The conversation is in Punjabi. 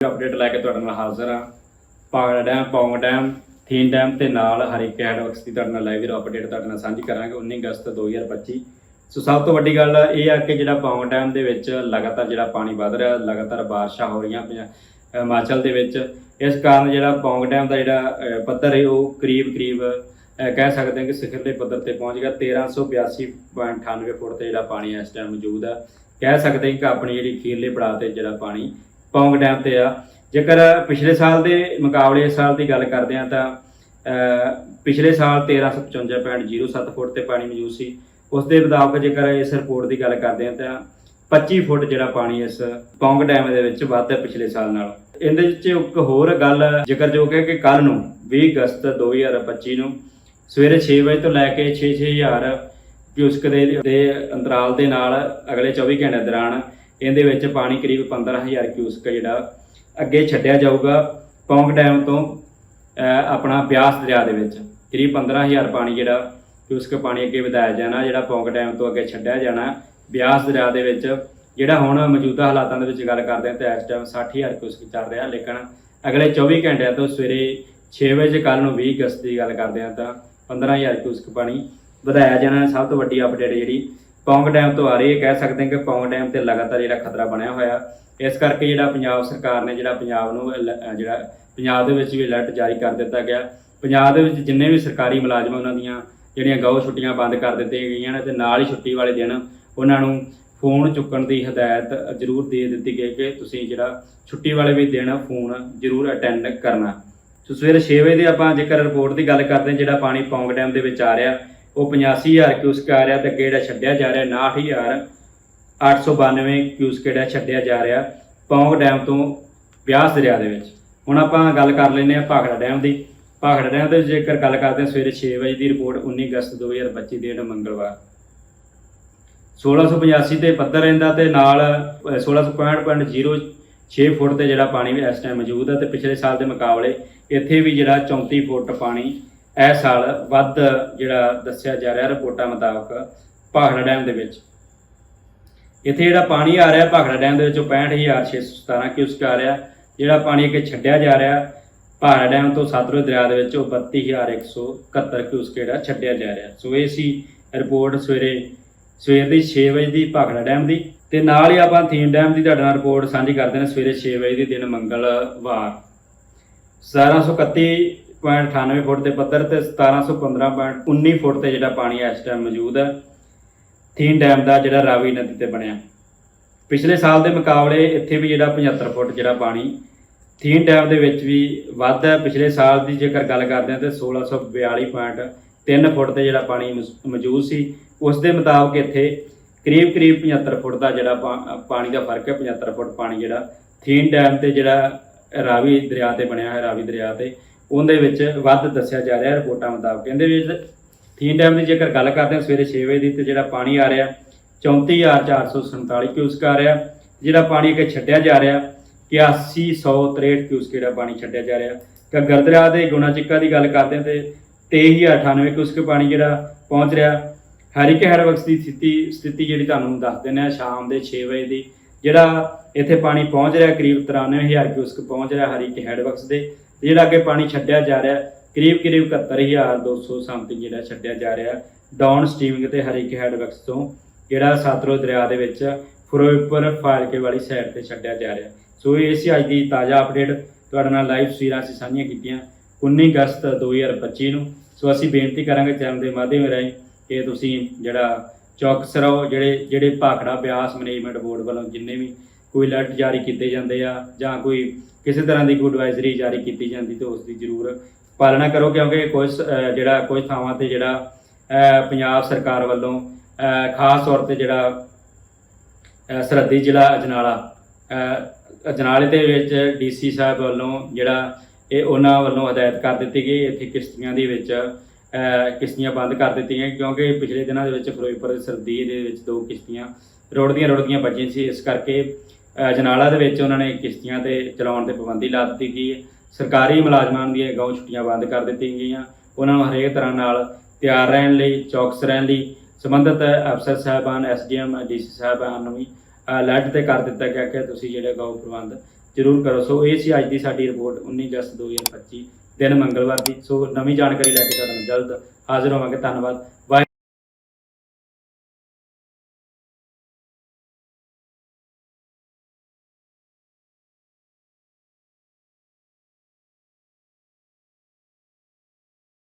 ਅਪਡੇਟ ਲੈ ਕੇ ਤੁਹਾਡੇ ਨਾਲ ਹਾਜ਼ਰ ਹਾਂ। Bhakra dam, Pong dam Thein dam ਤੇ ਨਾਲ ਹਰੀਕੇ ਹੈਡਵਰਕਸ ਦੀ ਤੁਹਾਡੇ ਨਾਲ ਲਾਈਵ ਅਪਡੇਟ ਤੁਹਾਡੇ ਨਾਲ ਸਾਂਝੀ ਕਰਾਂਗੇ 19 ਅਗਸਤ 2025 ਸੋ ਸਭ ਤੋਂ ਵੱਡੀ ਗੱਲ ਇਹ ਆ ਕਿ ਜਿਹੜਾ ਪੌਂਗ ਡੈਮ ਦੇ ਵਿੱਚ ਲਗਾਤਾਰ ਜਿਹੜਾ ਪਾਣੀ ਵੱਧ ਰਿਹਾ, ਲਗਾਤਾਰ ਬਾਰਿਸ਼ਾਂ ਹੋ ਰਹੀਆਂ ਪੰਜਾ- ਹਿਮਾਚਲ ਦੇ ਵਿੱਚ। ਇਸ ਕਾਰਨ ਜਿਹੜਾ ਪੌਂਗ ਡੈਮ ਦਾ ਜਿਹੜਾ ਪੱਧਰ ਹੈ, ਉਹ ਕਰੀਬ ਕਰੀਬ ਕਹਿ ਸਕਦੇ ਹਾਂ ਕਿ ਸਿਖਰਲੇ ਪੱਧਰ ਤੇ ਪਹੁੰਚ ਗਿਆ। 1382.98 ਫੁੱਟ ਤੇ ਜਿਹੜਾ ਪਾਣੀ ਇਸ ਟਾਈਮ ਮੌਜੂਦ ਹੈ ਕਹਿ ਸਕਦੇ ਹਾਂ ਕਿ ਆਪਣੀ ਜਿਹੜੀ ਖੀਰਲੇ ਪੜਾਅ ਤੇ ਜਿਹੜਾ ਪਾਣੀ ਪੌਂਗ ਡੈਮ ਤੇ ਆ। ਜੇਕਰ ਪਿਛਲੇ ਸਾਲ ਦੇ ਮੁਕਾਬਲੇ ਇਸ ਸਾਲ ਦੀ ਗੱਲ ਕਰਦੇ ਹਾਂ ਤਾਂ ਪਿਛਲੇ ਸਾਲ 1355.07 ਫੁੱਟ ਤੇ ਪਾਣੀ ਮੌਜੂਦ ਸੀ। ਉਸ ਦੇ ਮੁਤਾਬਕ ਜੇਕਰ ਇਸ ਰਿਪੋਰਟ ਦੀ ਗੱਲ ਕਰਦੇ ਹਾਂ ਤਾਂ 25 ਫੁੱਟ ਜਿਹੜਾ ਪਾਣੀ ਇਸ ਪੌਂਗ ਡੈਮ ਦੇ ਵਿੱਚ ਵੱਧ ਹੈ ਪਿਛਲੇ ਸਾਲ ਨਾਲ। ਇਹਦੇ ਵਿੱਚ ਇੱਕ ਹੋਰ ਗੱਲ ਜ਼ਿਕਰਯੋਗ ਹੈ ਕਿ ਕੱਲ ਨੂੰ 20 ਅਗਸਤ 2025 ਨੂੰ ਸਵੇਰੇ 6 ਵਜੇ ਤੋਂ ਲੈ ਕੇ 6-6000 ਕਿਊਸਕ ਦੇ ਦੇ ਅੰਤਰਾਲ ਦੇ ਨਾਲ ਅਗਲੇ 24 ਘੰਟੇ ਦੌਰਾਨ ਇਹਦੇ ਵਿੱਚ ਪਾਣੀ ਕਰੀਬ 15000 ਕਿਊਸਕ ਜਿਹੜਾ ਅੱਗੇ ਛੱਡਿਆ ਜਾਊਗਾ, ਪੌਂਗ ਡੈਮ ਤੋਂ ਆਪਣਾ ਬਿਆਸ ਦਰਿਆ ਦੇ ਵਿੱਚ। ਕਰੀਬ 15000 ਪਾਣੀ ਜਿਹੜਾ ਕਿਊਸਕ ਪਾਣੀ ਅੱਗੇ ਵਧਾਇਆ ਜਾਣਾ, ਜਿਹੜਾ ਪੌਂਗ ਡੈਮ ਤੋਂ ਅੱਗੇ ਛੱਡਿਆ ਜਾਣਾ। ਬਿਆਸ ਦਰਿਆ ਦੇ ਵਿੱਚ ਜਿਹੜਾ ਹੁਣ ਮੌਜੂਦਾ ਹਾਲਾਤਾਂ ਦੇ ਵਿੱਚ ਗੱਲ ਕਰਦੇ ਹਾਂ ਤਾਂ ਇਸ ਟਾਈਮ 60000 ਕਿਊਸਕ ਚੱਲ ਰਿਹਾ। ਲੇਕਿਨ ਅਗਲੇ 24 ਘੰਟਿਆਂ ਤੋਂ ਸਵੇਰੇ 6 ਵਜੇ ਕੱਲ ਨੂੰ 20 ਅਗਸਤ ਦੀ ਗੱਲ ਕਰਦੇ ਹਾਂ ਤਾਂ 15000 ਕਿਊਸਕ ਪਾਣੀ ਵਧਾਇਆ ਜਾਣਾ। ਸਭ ਤੋਂ ਵੱਡੀ ਅਪਡੇਟ ਜਿਹੜੀ ਪੌਂਗ ਡੈਮ ਤੋਂ ਆ ਰਹੀ ਹੈ। ਕਹਿ ਸਕਦੇ ਹਾਂ ਕਿ ਪੌਂਗ ਡੈਮ ਤੇ ਲਗਾਤਾਰ ਜਿਹੜਾ ਖਤਰਾ ਬਣਿਆ ਹੋਇਆ। ਇਸ ਕਰਕੇ ਜਿਹੜਾ ਪੰਜਾਬ ਸਰਕਾਰ ਨੇ ਜਿਹੜਾ ਪੰਜਾਬ ਨੂੰ ਅਲ- ਜਿਹੜਾ ਪੰਜਾਬ ਦੇ ਵਿੱਚ ਵੀ ਅਲਰਟ ਜਾਰੀ ਕਰ ਦਿੱਤਾ ਗਿਆ। ਪੰਜਾਬ ਦੇ ਵਿੱਚ ਜਿੰਨੇ ਵੀ ਸਰਕਾਰੀ ਮੁਲਾਜ਼ਮ ਉਹਨਾਂ ਦੀਆਂ ਜਿਹੜੀਆਂ ਗਊ ਛੁੱਟੀਆਂ ਬੰਦ ਕਰ ਦਿੱਤੀਆਂ ਗਈਆਂ ਨੇ ਤੇ ਨਾਲ ਹੀ ਛੁੱਟੀ ਵਾਲੇ ਦਿਨ ਉਹਨਾਂ ਨੂੰ ਫੋਨ ਚੁੱਕਣ ਦੀ ਹਦਾਇਤ ਜ਼ਰੂਰ ਦੇ ਦਿੱਤੀ ਗਈ ਕਿ ਤੁਸੀਂ ਜਿਹੜਾ ਛੁੱਟੀ ਵਾਲੇ ਵੀ ਦਿਨ ਫੋਨ ਜ਼ਰੂਰ ਅਟੈਂਡ ਕਰਨਾ। ਸੋ ਸਵੇਰੇ 6 ਵਜੇ ਦੇ ਆਪਾਂ ਜੇਕਰ ਰਿਪੋਰਟ ਦੀ ਗੱਲ ਕਰਦੇ ਹਾਂ, ਜਿਹੜਾ ਪਾਣੀ ਪੌਂਗ ਡੈਮ ਦੇ ਵਿੱਚ ਆ ਰਿਹਾ ਉਹ 85000 ਕਿਊਸਕ ਆ ਰਿਹਾ ਤੇ ਅੱਗੇ ਜਿਹੜਾ ਛੱਡਿਆ ਜਾ ਰਿਹਾ 69000 892 ਕਿਊਸਕ ਜਿਹੜਾ ਛੱਡਿਆ ਜਾ ਰਿਹਾ ਪੌਂਗ ਡੈਮ ਤੋਂ ਬਿਆਸ ਦਰਿਆ ਦੇ ਵਿੱਚ। ਹੁਣ ਆਪਾਂ ਗੱਲ ਕਰ ਲੈਂਦੇ ਹਾਂ ਭਾਖੜਾ ਡੈਮ ਦੀ। ਭਾਖੜਾ ਡੈਮ ਦੇ ਵਿੱਚ ਜੇਕਰ ਗੱਲ ਕਰਦੇ ਹਾਂ ਸਵੇਰੇ 6 ਵਜੇ ਦੀ ਰਿਪੋਰਟ 19 ਅਗਸਤ 2025 ਦਿਨ ਮੰਗਲਵਾਰ। 1685 ਤੇ ਪੱਧਰ ਰਹਿੰਦਾ ਤੇ ਨਾਲ ਅਹ, 1665.06 ਫੁੱਟ ਤੇ ਜਿਹੜਾ ਪਾਣੀ ਇਸ ਟਾਈਮ ਮੌਜੂਦ ਹੈ ਤੇ ਪਿਛਲੇ ਸਾਲ ਦੇ ਮੁਕਾਬਲੇ ਇੱਥੇ ਵੀ ਜਿਹੜਾ 34 ਫੁੱਟ ਪਾਣੀ ਇਹ ਸਾਲ ਵੱਧ ਜਿਹੜਾ ਦੱਸਿਆ ਜਾ ਰਿਹਾ ਰਿਪੋਰਟਾਂ ਮੁਤਾਬਕ ਭਾਖੜਾ ਡੈਮ ਦੇ ਵਿੱਚ। ਇੱਥੇ ਜਿਹੜਾ ਪਾਣੀ ਆ ਰਿਹਾ ਭਾਖੜਾ ਡੈਮ ਦੇ ਵਿੱਚੋਂ 65617 ਕਿਊਸਕ ਆ ਰਿਹਾ। ਜਿਹੜਾ ਪਾਣੀ ਅੱਗੇ ਛੱਡਿਆ ਜਾ ਰਿਹਾ, ਭਾਖੜਾ ਡੈਮ ਤੋਂ ਸਤਲੁਜ ਦਰਿਆ ਦੇ ਵਿੱਚੋਂ 32171 ਕਿਊਸਕ ਜਿਹੜਾ ਛੱਡਿਆ ਜਾ ਰਿਹਾ। ਸੋ ਇਹ ਸੀ ਰਿਪੋਰਟ ਸਵੇਰੇ, ਸਵੇਰ ਦੀ 6 ਵਜੇ ਦੀ ਭਾਖੜਾ ਡੈਮ ਦੀ। ਤੇ ਨਾਲ ਹੀ ਆਪਾਂ ਥੀਮ ਡੈਮ ਦੀ ਤੁਹਾਡੇ ਨਾਲ ਰਿਪੋਰਟ ਸਾਂਝੀ ਕਰਦੇ ਹਾਂ ਸਵੇਰੇ 6 ਵਜੇ ਦੀ ਦਿਨ ਮੰਗਲਵਾਰ। 1731.98 ਫੁੱਟ ਦੇ ਪੱਧਰ ਤੇ 1715.19 ਫੁੱਟ ਤੇ ਜਿਹੜਾ ਪਾਣੀ ਇਸ ਟਾਈਮ ਮੌਜੂਦ ਹੈ। ਥੀਨ ਡੈਮ ਦਾ ਜਿਹੜਾ ਰਾਵੀ ਨਦੀ ਤੇ ਬਣਿਆ। ਪਿਛਲੇ ਸਾਲ ਦੇ ਮੁਕਾਬਲੇ ਇੱਥੇ ਵੀ ਜਿਹੜਾ 75 ਫੁੱਟ ਜਿਹੜਾ ਪਾਣੀ ਥੀਨ ਡੈਮ ਦੇ ਵਿੱਚ ਵੀ ਵੱਧ ਹੈ। ਪਿਛਲੇ ਸਾਲ ਦੀ ਜੇਕਰ ਗੱਲ ਕਰਦੇ ਹਾਂ ਤੇ 1642.3 ਫੁੱਟ ਤੇ ਜਿਹੜਾ ਪਾਣੀ ਮੌਜੂਦ ਸੀ। ਉਸ ਦੇ ਮੁਤਾਬਕ ਇੱਥੇ ਕਰੀਬ ਕਰੀਬ 75 ਫੁੱਟ ਦਾ ਜਿਹੜਾ ਪਾ- ਪਾਣੀ ਦਾ ਫ਼ਰਕ ਹੈ। 75 ਫੁੱਟ ਪਾਣੀ ਜਿਹੜਾ ਥੀਨ ਡੈਮ ਤੇ ਜਿਹੜਾ ਰਾਵੀ ਦਰਿਆ ਤੇ ਬਣਿਆ ਹੈ ਰਾਵੀ ਦਰਿਆ ਤੇ। ਉਹਦੇ ਵਿੱਚ ਵੱਧ ਦੱਸਿਆ ਜਾ ਰਿਹਾ ਰਿਪੋਰਟਾਂ ਮੁਤਾਬਕ। ਇਹਦੇ ਵਿੱਚ ਥੀਨ ਡੈਮ ਦੀ ਜੇਕਰ ਗੱਲ ਕਰਦੇ ਹਾਂ, ਸਵੇਰੇ 6 ਵਜੇ ਦੀ ਤੇ ਜਿਹੜਾ ਪਾਣੀ ਆ ਰਿਹਾ 34447 ਕਿਊਸਕ ਆ ਰਿਹਾ। ਜਿਹੜਾ ਪਾਣੀ ਅੱਗੇ ਛੱਡਿਆ ਜਾ ਰਿਹਾ 8163 ਕਿਊਸਕ ਜਿਹੜਾ ਪਾਣੀ ਛੱਡਿਆ ਜਾ ਰਿਹਾ। ਘੱਗਰ ਦਰਿਆ ਦੇ ਗੁਣਾ ਚਿੱਕਾ ਦੀ ਗੱਲ ਕਰਦੇ ਹਾਂ ਤੇ 23098 ਕਿਊਸਕ ਪਾਣੀ ਜਿਹੜਾ ਪਹੁੰਚ ਰਿਹਾ। ਹਰੀਕੇ ਹੈਡਵਰਕਸ ਦੀ ਸਥਿਤੀ ਸਥਿਤੀ ਜਿਹੜੀ ਤੁਹਾਨੂੰ ਦੱਸ ਦਿੰਦੇ ਆ ਸ਼ਾਮ ਦੇ 6 ਵਜੇ ਦੀ। ਜਿਹੜਾ ਇੱਥੇ ਪਾਣੀ ਪਹੁੰਚ ਰਿਹਾ, ਕਰੀਬ 93000 ਕਿਊਸਕ ਪਹੁੰਚ ਰਿਹਾ ਹਰੀਕੇ ਹੈਡਵਰਕਸ ਦੇ। ਤੇ ਜਿਹੜਾ ਅੱਗੇ ਪਾਣੀ ਛੱਡਿਆ ਜਾ ਰਿਹਾ, ਕਰੀਬ ਕਰੀਬ 71200 ਸਮਥਿੰਗ ਜਿਹੜਾ ਛੱਡਿਆ ਜਾ ਰਿਹਾ ਡਾਊਨ ਸਟ੍ਰੀਮਿੰਗ ਤੇ ਹਰੀਕੇ ਹੈਡਵਰਕਸ ਤੋਂ, ਜਿਹੜਾ ਸਤਲੁਜ ਦਰਿਆ ਦੇ ਵਿੱਚ ਫਿਰੋਜ਼ਪੁਰ ਫਾਜ਼ਿਲਕੇ ਵਾਲੀ ਸਾਈਡ ਤੇ ਛੱਡਿਆ ਜਾ ਰਿਹਾ। ਸੋ ਇਹ ਸੀ ਅੱਜ ਦੀ ਤਾਜ਼ਾ ਅਪਡੇਟ ਤੁਹਾਡੇ ਨਾਲ ਲਾਈਵ ਤਸਵੀਰਾਂ ਅਸੀਂ ਸਾਂਝੀਆਂ ਕੀਤੀਆਂ 19 ਅਗਸਤ 2025 ਨੂੰ। ਸੋ ਅਸੀਂ ਬੇਨਤੀ ਕਰਾਂਗੇ ਚੈਨਲ ਦੇ ਮਾਧਿਅਮ ਰਾਹੀਂ ਕਿ ਤੁਸੀਂ ਜਿਹੜਾ ਚੌਕਸ ਰਹੋ, ਜਿਹੜੇ ਜਿਹੜੇ ਭਾਖੜਾ ਬਿਆਸ ਮੈਨੇਜਮੈਂਟ ਬੋਰਡ ਵੱਲੋਂ ਜਿੰਨੇ ਵੀ ਕੋਈ ਅਲਰਟ ਜਾਰੀ ਕੀਤੇ ਜਾਂਦੇ ਆ ਜਾਂ ਕੋਈ ਕਿਸੇ ਤਰ੍ਹਾਂ ਦੀ ਕੋਈ ਐਡਵਾਈਜ਼ਰੀ ਜਾਰੀ ਕੀਤੀ ਜਾਂਦੀ ਤੇ ਉਸ ਦੀ ਜ਼ਰੂਰ ਪਾਲਣਾ ਕਰੋ ਕਿਉਂਕਿ ਕੁਝ ਜਿਹੜਾ ਕੁਝ ਥਾਵਾਂ ਤੇ ਜਿਹੜਾ ਪੰਜਾਬ ਸਰਕਾਰ ਵੱਲੋਂ ਖਾਸ ਤੌਰ ਤੇ ਜਿਹੜਾ ਸਰਹੱਦੀ ਜ਼ਿਲ੍ਹਾ ਅਜਨਾਲਾ ਅਜਨਾਲੇ ਦੇ ਵਿੱਚ ਡੀਸੀ ਸਾਹਿਬ ਵੱਲੋਂ ਜਿਹੜਾ ਇਹ ਉਹਨਾਂ ਵੱਲੋਂ ਹਦਾਇਤ ਕਰ ਦਿੱਤੀ ਗਈ, ਇੱਥੇ ਕਿਸ਼ਤੀਆਂ ਦੇ ਵਿੱਚ ਕਿਸ਼ਤੀਆਂ ਬੰਦ ਕਰ ਦਿੱਤੀਆਂ ਕਿਉਂਕਿ ਪਿਛਲੇ ਦਿਨਾਂ ਦੇ ਵਿੱਚ ਫਿਰੋਜ਼ਪੁਰ ਦੇ ਸਰਦੀ ਦੇ ਵਿੱਚ ਦੋ ਕਿਸ਼ਤੀਆਂ ਰੋੜਦੀਆਂ ਰੋੜਦੀਆਂ ਬਚੀਆਂ ਸੀ, ਇਸ ਕਰਕੇ ਅਹ, ਅਜਨਾਲਾ ਦੇ ਵਿੱਚ ਉਹਨਾਂ ਨੇ ਕਿਸ਼ਤੀਆਂ ਤੇ ਚਲਾਉਣ ਤੇ ਪਾਬੰਦੀ ਲਾ ਦਿੱਤੀ ਗਈ ਹੈ। ਸਰਕਾਰੀ ਮੁਲਾਜ਼ਮਾਂ ਦੀਆਂ ਗਊ ਛੁੱਟੀਆਂ ਬੰਦ ਕਰ ਦਿੱਤੀਆਂ ਗਈਆਂ। ਉਹਨਾਂ ਨੂੰ ਹਰੇਕ ਤਰ੍ਹਾਂ ਨਾਲ ਤਿਆਰ ਰਹਿਣ ਲਈ ਚੌਕਸ ਰਹਿਣ ਲਈ ਸੰਬੰਧਿਤ ਅਫਸਰ ਸਾਹਿਬਾਨ ਐਸਡੀਐਮ ਡੀਸੀ ਸਾਹਿਬਾਨ ਨੂੰ ਵੀ ਅਲਰਟ ਤੇ ਕਰ ਦਿੱਤਾ ਗਿਆ ਕਿ ਤੁਸੀਂ ਜਿਹੜੇ ਗਊ ਪ੍ਰਬੰਧ ਜਰੂਰ ਕਰੋ। ਸੋ ਇਹ ਸੀ ਅੱਜ ਦੀ ਸਾਡੀ ਰਿਪੋਰਟ 19 ਅਗਸਤ 2025 ਦਿਨ ਮੰਗਲਵਾਰ ਦੀ। ਸੋ ਨਵੀਂ ਜਾਣਕਾਰੀ ਲੈ ਕੇ ਤੁਹਾਡੇ ਨਾਲ ਜਲਦ ਹਾਜ਼ਰ ਹੋਵਾਂਗੇ। ਧੰਨਵਾਦ। ਵਾਹਿ-